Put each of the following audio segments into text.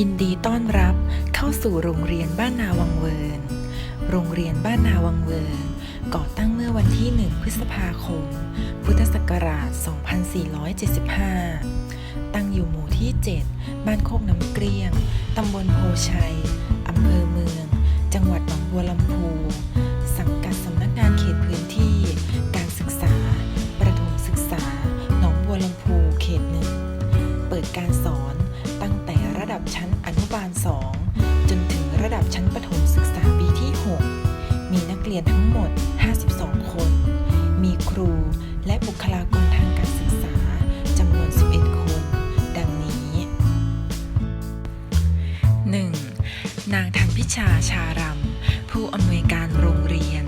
ยินดีต้อนรับเข้าสู่โรงเรียนบ้านนาวังเวิร์นโรงเรียนบ้านนาวังเวิร์นก่อตั้งเมื่อวันที่ 1 พฤษภาคม พุทธศักราช 2475 ตั้งอยู่หมู่ที่ 7 บ้านโคกน้ำเกลี้ยง ตำบลโพชัย ชาชารำผู้อำนวยการโรงเรียน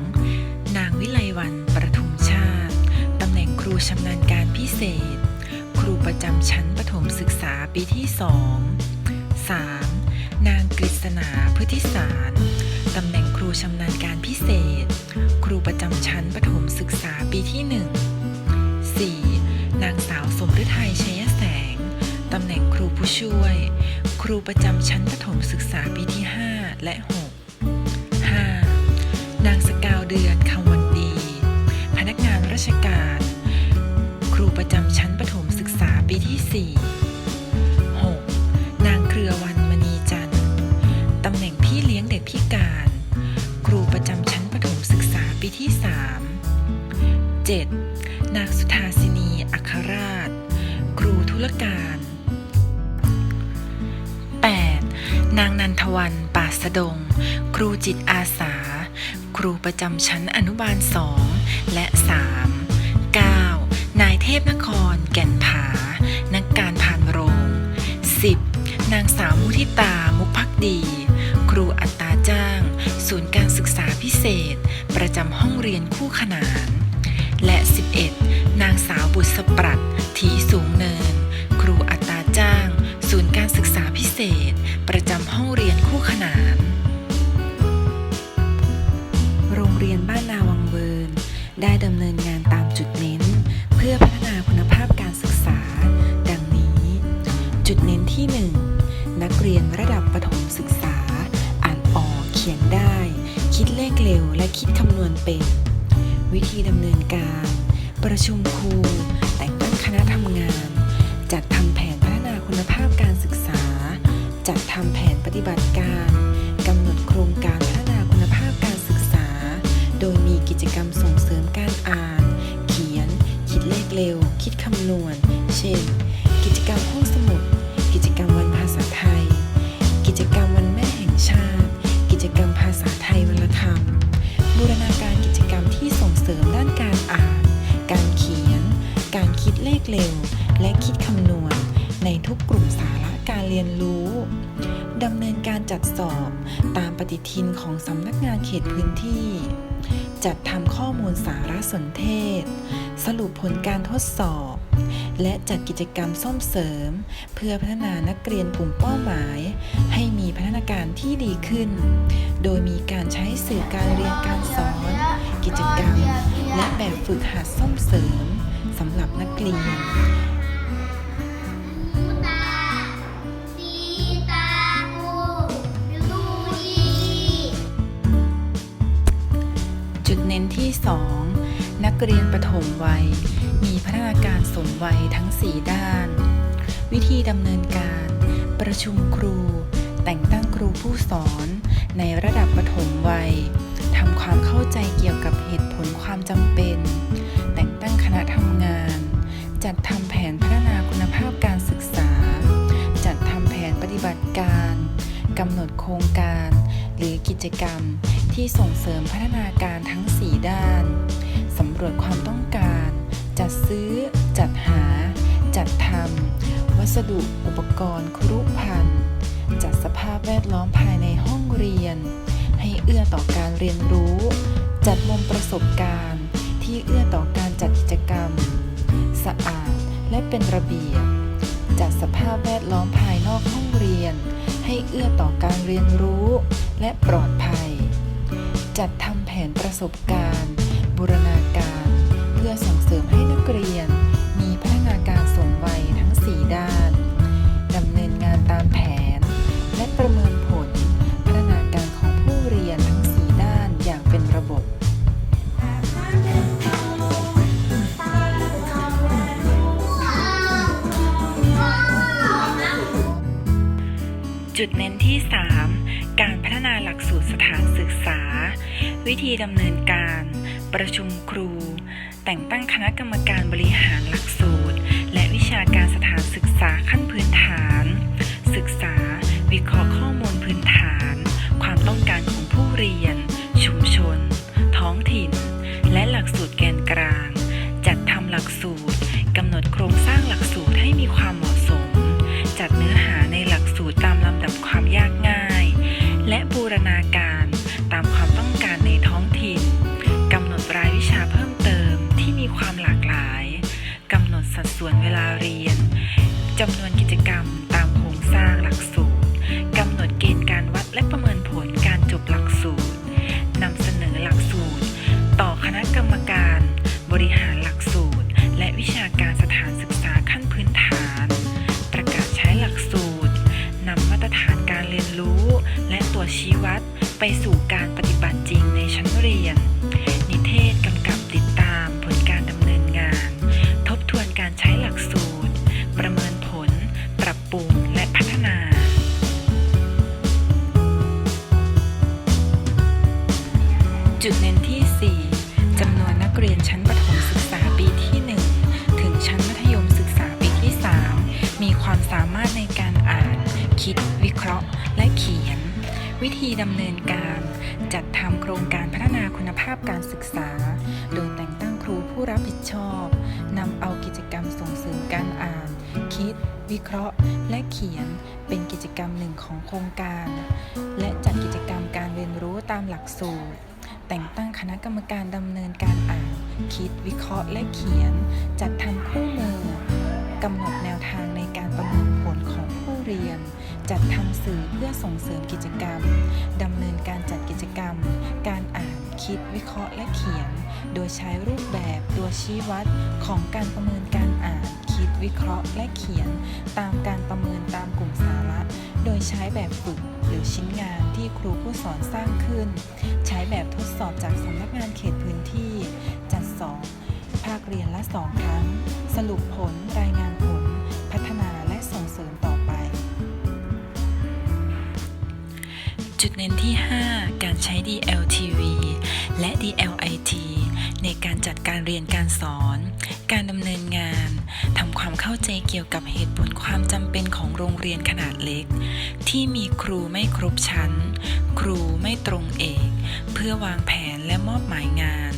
2. นางวิไลวันประทุมชาติ ตำแหน่งครูชำนาญการพิเศษ ครูประจำชั้นประถมศึกษาปีที่ 2 3. นางกฤษณาพฤธิสาร ตำแหน่งครูชำนาญการพิเศษ ครูประจำชั้นประถมศึกษาปีที่ 1 4. นางสาวสมฤทัยชัยแสง ตำแหน่งครูผู้ช่วย ครูประจำชั้นประถมศึกษาปีที่ 5 และ 6 5. นางสกาวเดือนคำวันดี พนักงานราชการ ครูประจำชั้นประถมศึกษาปีที่ 4 6. นางเครือวันมณีจันทร์ตำแหน่งพี่เลี้ยงเด็กพิการ ครูประจำชั้นประถมศึกษาปีที่ 3 7. นางสุธาสินีอัครราช ครูธุรการ นางนันทวันป่าสดง ครูจิตอาสา ครูประจำชั้นอนุบาล2และ3 9. นายเทพนคร แก่นผา นักการพานโรง 10. นางสาวมุทิตามุพักดี ครูอัตราจ้าง ศูนย์การศึกษาพิเศษ ประจำห้องเรียนคู่ขนาน และ 11. นางสาวบุษปรัตน์ถีสูงเนิน ครูอัตราจ้าง ศูนย์การศึกษาพิเศษ ได้ดำเนินงานตามจุดเน้น เพื่อพัฒนาคุณภาพการศึกษา ดังนี้ จุดเน้นที่ 1 นักเรียนระดับประถมศึกษา อ่านออกเขียนได้ คิดเลขเร็วและคิดคำนวณเป็น วิธีดำเนินการ ประชุมครู แต่งตั้งคณะทำงาน จัดทำแผนพัฒนาคุณภาพการศึกษา จัดทำแผนปฏิบัติการ เร็ว และคิดคำนวณ ในทุกกลุ่มสาระการเรียนรู้ดำเนินการจัดสอบตามปฏิทินของสำนักงานเขตพื้นที่ จัดทำข้อมูลสารสนเทศ สรุปผลการทดสอบ และจัดกิจกรรมส่งเสริม เพื่อพัฒนานักเรียนกลุ่มเป้าหมาย ให้มีพัฒนาการที่ดีขึ้น โดยมีการใช้สื่อการเรียนการสอน กิจกรรม และแบบฝึกหัดส่งเสริม สำหรับนักเรียนจุดเน้นที่ 2 นักเรียนประถมวัย มีพัฒนาการสมวัยทั้ง 4 ด้าน วิธีดำเนินการ ประชุมครู แต่งตั้งครูผู้สอน ในระดับประถมวัยทำความเข้าใจเกี่ยวกับเหตุผลความจำเป็น จกรรมที่ส่งเสริมพัฒนาการทั้ง 4 ด้าน สำรวจความต้องการ จัดซื้อ จัดหา จัดทำ วัสดุอุปกรณ์ครุภัณฑ์ จัดสภาพแวดล้อมภายในห้องเรียน ให้เอื้อต่อการเรียนรู้ จัดมุมประสบการณ์ ที่เอื้อต่อการจัดกิจกรรม สะอาดและเป็นระเบียบ จัดสภาพแวดล้อมภายนอกห้องเรียน ให้เอื้อต่อการเรียนรู้ และปลอดภัย จัดทำแผนประสบการณ์ ประชุมครู แต่งตั้งคณะกรรมการบริหารหลัก ไปสู่การ คุณภาพการศึกษา โดยแต่งตั้งครูผู้รับผิดชอบนำเอากิจกรรมส่งเสริมการอ่าน คิด วิเคราะห์ และเขียนเป็นกิจกรรมหนึ่งของโครงการ และจัดกิจกรรมการเรียนรู้ตามหลักสูตร แต่งตั้งคณะกรรมการดำเนินการอ่าน คิด วิเคราะห์และเขียน จัดทำคู่มือกำหนดแนวทางในการประเมินผลของผู้เรียน จัดทำสื่อเพื่อส่งเสริมกิจกรรมดำเนินการจัดกิจกรรม การอ่าน คิดวิเคราะห์และเขียน โดยใช้รูปแบบตัวชี้วัดของการประเมินการอ่าน คิดวิเคราะห์และเขียน ตามการประเมินตามกลุ่มสาระ โดยใช้แบบฝึกหรือชิ้นงานที่ครูผู้สอนสร้างขึ้น ใช้แบบทดสอบจากสำนักงานเขตพื้นที่ จัดสอบภาคเรียนละสองครั้ง สรุปผลรายงานผล พัฒนาและส่งเสริมต่อไป จุดเน้นที่ 5 การใช้ DLTV และ DLIT ในการจัดการเรียนการสอน การดำเนินงานทำความเข้าใจเกี่ยวกับเหตุผลความจำเป็นของโรงเรียนขนาดเล็ก ที่มีครูไม่ครบชั้น ครูไม่ตรงเอก เพื่อวางแผนและมอบหมายงาน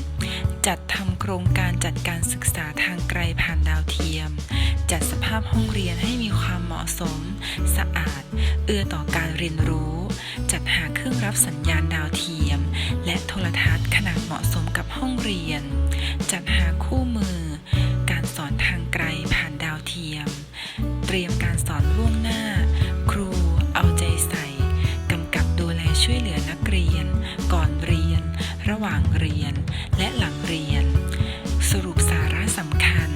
จัดทำโครงการจัดการศึกษาทางไกลผ่านดาวเทียม จัดสภาพห้องเรียนให้มีความเหมาะสม สะอาด เอื้อต่อการเรียนรู้ จัดหาเครื่องรับสัญญาณดาวเทียม และโทรทัศน์ขนาดเหมาะสมกับห้องเรียน จัดหาคู่มือ การสอนทางไกลผ่านดาวเทียม เตรียมการสอนล่วงหน้า ครูเอาใจใส่กำกับดูแลช่วยเหลือนักเรียน ก่อนเรียน ระหว่างเรียน และหลังเรียน สรุปสาระสำคัญ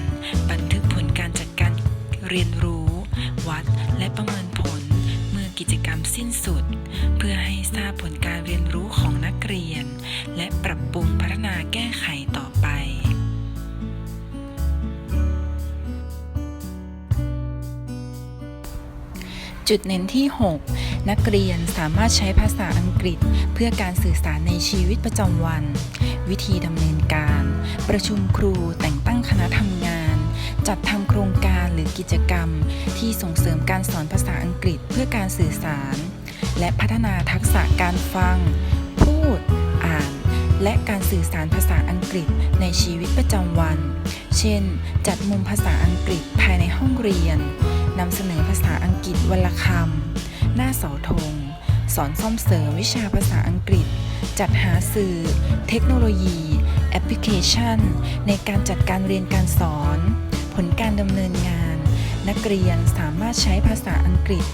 บันทึกผลการจัดการเรียนรู้ วัดและประเมินผล เมื่อกิจกรรมสิ้นสุด เพื่อให้ทราบผล จุดเน้นที่ 6 นักเรียนสามารถใช้ภาษาอังกฤษ เพื่อการสื่อสารในชีวิตประจำวัน วิธีดำเนินการ ประชุมครูแต่งตั้งคณะทำงาน จัดทำโครงการหรือกิจกรรม ที่ส่งเสริมการสอนภาษาอังกฤษเพื่อการสื่อสาร และพัฒนาทักษะการฟัง พูด อ่าน และการสื่อสารภาษาอังกฤษในชีวิตประจำวัน เช่น จัดมุมภาษาอังกฤษภายในห้องเรียน นำเสนอภาษาอังกฤษวันละคำ หน้าเสาธง สอนซ่อมเสริมวิชาภาษาอังกฤษ จัดหาสื่อ เทคโนโลยี แอปพลิเคชัน ในการจัดการเรียนการสอน ผลการดำเนินงาน นักเรียนสามารถใช้ภาษาอังกฤษ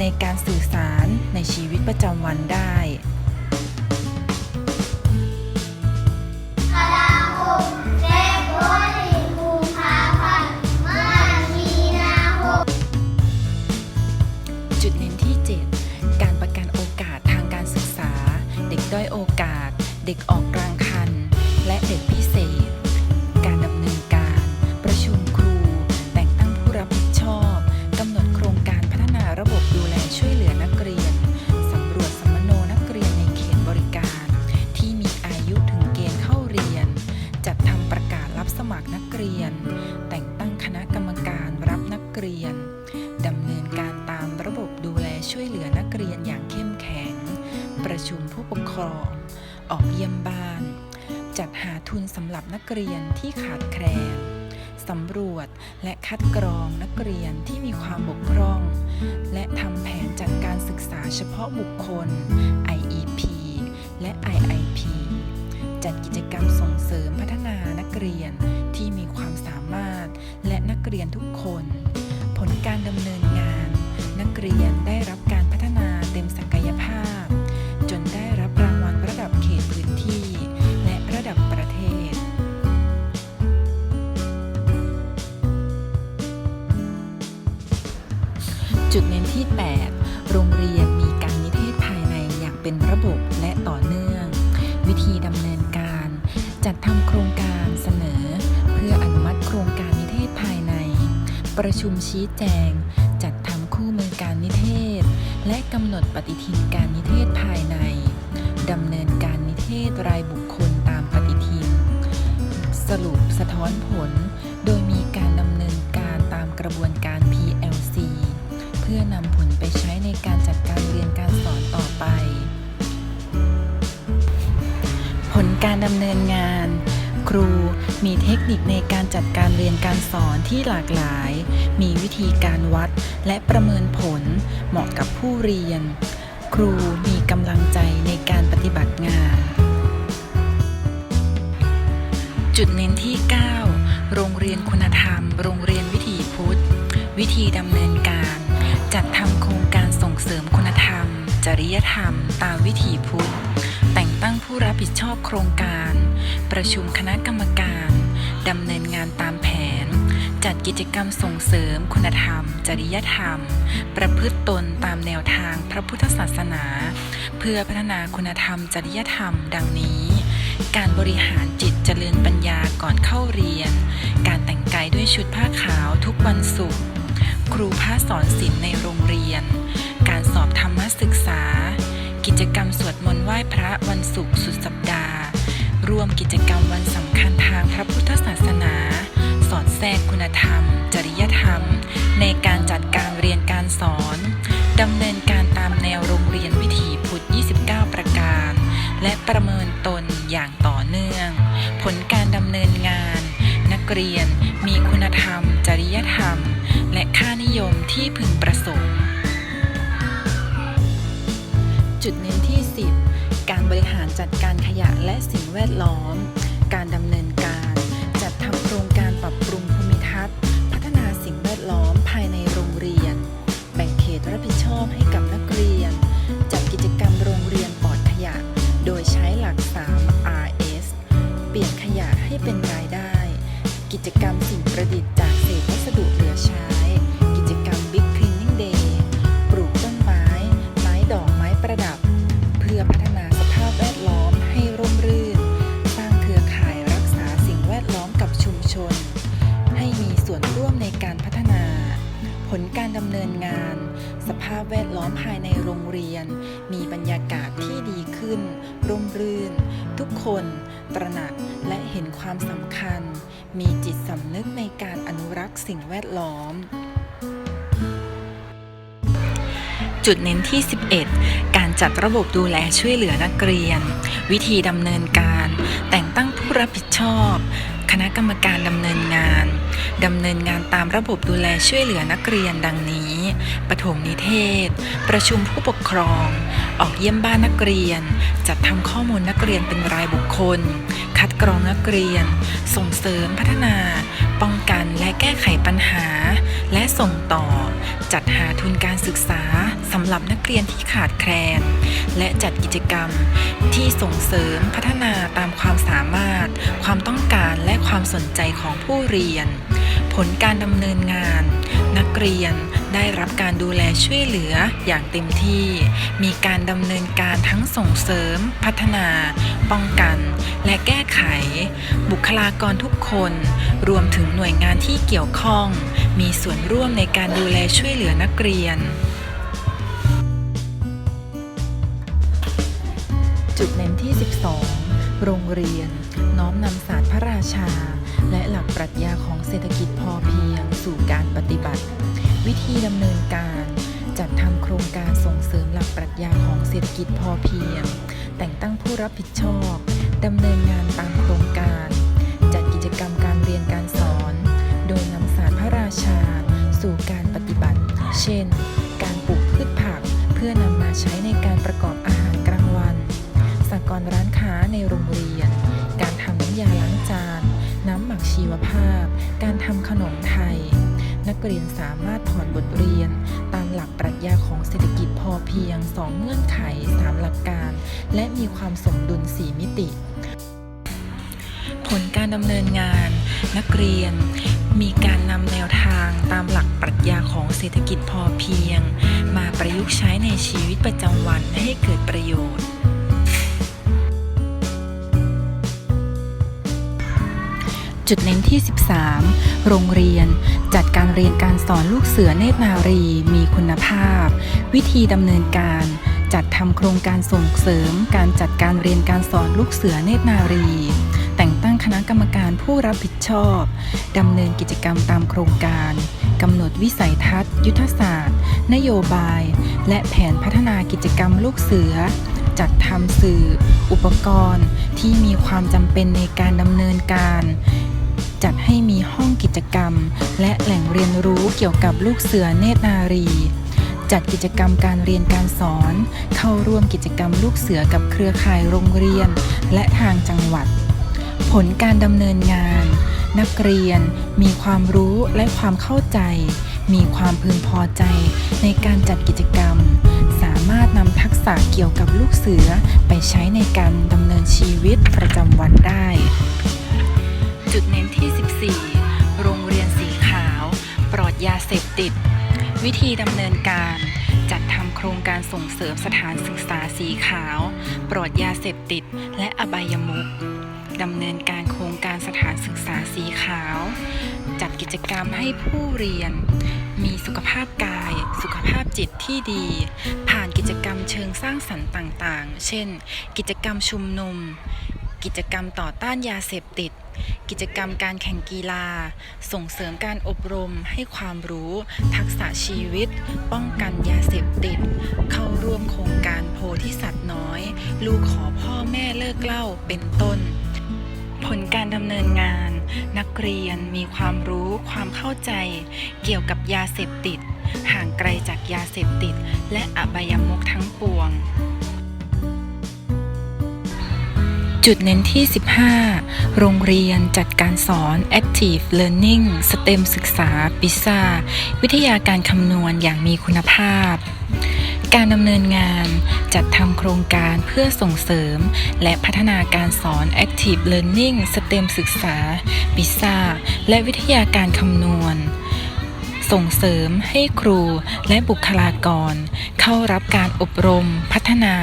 ในการสื่อสารในชีวิตประจำวันได้าส ทุนสำหรับนักเรียนที่ขาดแคลนสำรวจและคัดกรองนักเรียนที่มีความบกพร่อง และทำแผนจัดการศึกษาเฉพาะบุคคล IEP และ IIP จัดกิจกรรมส่งเสริมพัฒนานักเรียนที่มีความสามารถและนักเรียนทุกคน ผลการดำเนินงาน นักเรียนได้รับการพัฒนาเต็มศักยภาพ จุดเน้นที่ 8 โรงเรียนมีการนิเทศภายในอย่างเป็นระบบและต่อเนื่อง วิธีดำเนินการ จัดทำโครงการเสนอ เพื่ออนุมัติโครงการนิเทศภายใน ประชุมชี้แจง จัดทำคู่มือการนิเทศ และกำหนดปฏิทินการนิเทศภายในดำเนินการนิเทศรายบุคคลตามปฏิทิน สรุปสะท้อนผล โดยมีการดำเนินการตามกระบวนการ พื่อนำผลไปใช้ในการจัดการเรียนการสอนต่อไป ผลการดำเนินงาน ครูมีเทคนิคในการจัดการเรียนการสอนที่หลากหลาย มีวิธีการวัดและประเมินผลเหมาะกับผู้เรียน ครูมีกำลังใจในการปฏิบัติงาน จุดเน้นที่ 9 โรงเรียนคุณธรรม โรงเรียนวิถีพุทธ วิธีดำเนินการ จัดทำโครงการส่งเสริมคุณธรรม จริยธรรม ตามวิถีพุทธ แต่งตั้งผู้รับผิดชอบโครงการ ประชุมคณะกรรมการดำเนินงานตามแผน จัดกิจกรรมส่งเสริมคุณธรรม จริยธรรม ประพฤติตนตามแนวทางพระพุทธศาสนา เพื่อพัฒนาคุณธรรม จริยธรรม ดังนี้ การบริหารจิตเจริญปัญญาก่อนเข้าเรียน การแต่งกายด้วยชุดผ้าขาวทุกวันศุกร์ ครูพระสอนศิลป์ในโรงเรียน การสอบธรรมศึกษา กิจกรรมสวดมนต์ไหว้พระวันศุกร์สุดสัปดาห์ รวมกิจกรรมวันสำคัญทางพระพุทธศาสนา สอดแทรกคุณธรรม จริยธรรม ในการจัดการเรียนการสอนดำเนินการตามแนวโรงเรียนวิถีพุทธ 29 ประการ และประเมินตนอย่างต่อเนื่อง ผลการดำเนินงาน นักเรียนมีคุณธรรม จริยธรรม และค่านิยมที่พึงประสงค์ จุดเน้นที่ 10 การบริหารจัดการขยะและสิ่งแวดล้อม การดำเนินการ จัดทำโครงการปรับปรุงภูมิทัศน์ พัฒนาสิ่งแวดล้อมภายในโรงเรียน แบ่งเขตรับผิดชอบให้กับนักเรียน จัดกิจกรรมโรงเรียนปลอดขยะ โดยใช้หลัก 3 RS เปลี่ยนขยะให้เป็นรายได้ กิจกรรมสิ่ง จุดเน้นที่ 11 การจัดระบบดูแลช่วยเหลือนักเรียน วิธีดำเนินการ แต่งตั้งผู้รับผิดชอบ คณะกรรมการดำเนินงานดำเนินงานตามระบบดูแลช่วยเหลือนักเรียนดังนี้ ปฐมนิเทศ ประชุมผู้ปกครอง ออกเยี่ยมบ้านนักเรียน จัดทำข้อมูลนักเรียนเป็นรายบุคคล คัดกรองนักเรียน ส่งเสริมพัฒนา ป้องกันและแก้ไขปัญหา และส่งต่อ จัดหาทุนการศึกษาสำหรับนักเรียนที่ขาดแคลน และจัดกิจกรรม ที่ส่งเสริมพัฒนาตามความสามารถ ความต้องการและความสนใจของผู้เรียน ลการดำเนินงาน นักเรียนได้รับการดูแลช่วยเหลืออย่างเต็มที่ มีการดำเนินการทั้งส่งเสริม พัฒนา ป้องกัน และแก้ไข บุคลากรทุกคน รวมถึงหน่วยงานที่เกี่ยวข้อง มีส่วนร่วมในการดูแลช่วยเหลือนักเรียน จุดเน้นที่ 12 โรงเรียน น้อมนำศาสตร์พระราชา และหลักปรัชญาของเศรษฐกิจพอเพียงสู่การปฏิบัติ วิธีดำเนินการ จัดทำโครงการส่งเสริมหลักปรัชญาของเศรษฐกิจพอเพียง แต่งตั้งผู้รับผิดชอบดำเนินงาน เรียนสามารถถอนบทเรียน ตามหลักปรัชญาของเศรษฐกิจพอเพียง 2 เงื่อนไข 3 หลักการ และมีความสมดุล 4 มิติ ผลการดำเนินงาน นักเรียน มีการนำแนวทางตามหลักปรัชญาของเศรษฐกิจพอเพียง มาประยุกต์ใช้ในชีวิตประจำวันให้เกิด จุดเน้นที่ 13 โรงเรียน จัดการเรียนการสอนลูกเสือเนตรนารี มีคุณภาพ วิธีดำเนินการ จัดทำโครงการส่งเสริม การจัดการเรียนการสอนลูกเสือเนตรนารี แต่งตั้งคณะกรรมการผู้รับผิดชอบดำเนินกิจกรรมตามโครงการกำหนดวิสัยทัศน์ ยุทธศาสตร์ นโยบาย และแผนพัฒนากิจกรรมลูกเสือ จัดทำสื่อ อุปกรณ์ที่มีความจำเป็นในการดำเนินการ จัดให้มีห้องกิจกรรม และแหล่งเรียนรู้เกี่ยวกับลูกเสือเนตรนารี จัดกิจกรรมการเรียนการสอน เข้าร่วมกิจกรรมลูกเสือกับเครือข่ายโรงเรียน และทางจังหวัด ผลการดำเนินงาน นักเรียนมีความรู้และความเข้าใจ มีความพึงพอใจในการจัดกิจกรรม สามารถนำทักษะเกี่ยวกับลูกเสือไปใช้ในการดำเนินชีวิตประจำวันได้ จุดเน้นที่ 14 โรงเรียนสีขาว ปลอดยาเสพติด วิธีดำเนินการ จัดทำโครงการส่งเสริมสถานศึกษาสีขาว ปลอดยาเสพติด และอบายมุขดำเนินการโครงการสถานศึกษาสีขาว จัดกิจกรรมให้ผู้เรียน มีสุขภาพกาย สุขภาพจิตที่ดี ผ่านกิจกรรมเชิงสร้างสรรค์ต่างๆ เช่น กิจกรรมชุมนุม กิจกรรมต่อต้านยาเสพติด กิจกรรมการแข่งกีฬา ส่งเสริมการอบรมให้ความรู้ ทักษะชีวิต ป้องกันยาเสพติด เข้าร่วมโครงการโพธิสัตว์น้อย ลูกขอพ่อแม่เลิกเหล้าเป็นต้น ผลการดำเนินงาน นักเรียนมีความรู้ความเข้าใจ เกี่ยวกับยาเสพติด ห่างไกลจากยาเสพติด และอบายมุขทั้งปวง จุดเน้นที่ 15 โรงเรียนจัดการสอน Active Learning STEM ศึกษา PISA วิทยาการคำนวณอย่างมีคุณภาพ การดำเนินงานจัดทำโครงการเพื่อส่งเสริม และพัฒนาการสอน Active Learning STEM ศึกษา PISA และวิทยาการคำนวณ ส่งเสริมให้ครูและบุคลากร เข้ารับการอบรม พัฒนา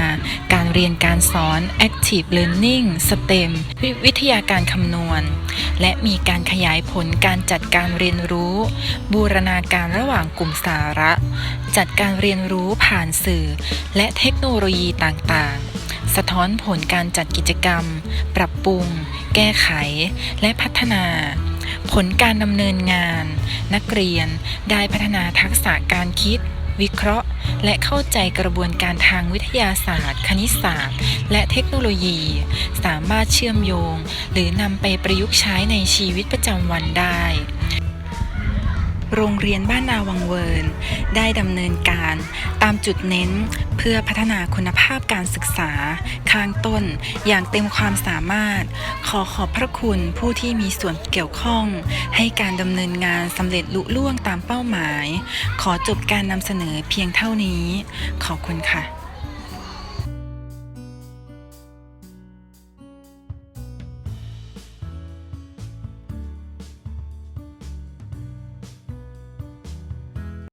การเรียนการสอน Active Learning STEM วิวิทยาการคำนวณ และมีการขยายผลการจัดการเรียนรู้ บูรณาการระหว่างกลุ่มสาระ จัดการเรียนรู้ผ่านสื่อ และเทคโนโลยีต่างๆสะท้อนผลการจัดกิจกรรม ปรับปรุง แก้ไข และพัฒนา ผลการดำเนินงาน นักเรียนได้พัฒนาทักษะการคิด วิเคราะห์ และเข้าใจกระบวนการทางวิทยาศาสตร์ คณิตศาสตร์ และเทคโนโลยี สามารถเชื่อมโยง หรือนำไปประยุกต์ใช้ในชีวิตประจำวันได้ โรงเรียนบ้านนาวังเวิร์นได้ดำเนินการตามจุดเน้นเพื่อพัฒนาคุณภาพการศึกษาข้างต้นอย่างเต็มความสามารถ ขอขอบพระคุณผู้ที่มีส่วนเกี่ยวข้อง ให้การดำเนินงานสำเร็จลุล่วงตามเป้าหมาย ขอจบการนำเสนอเพียงเท่านี้ ขอบคุณค่ะ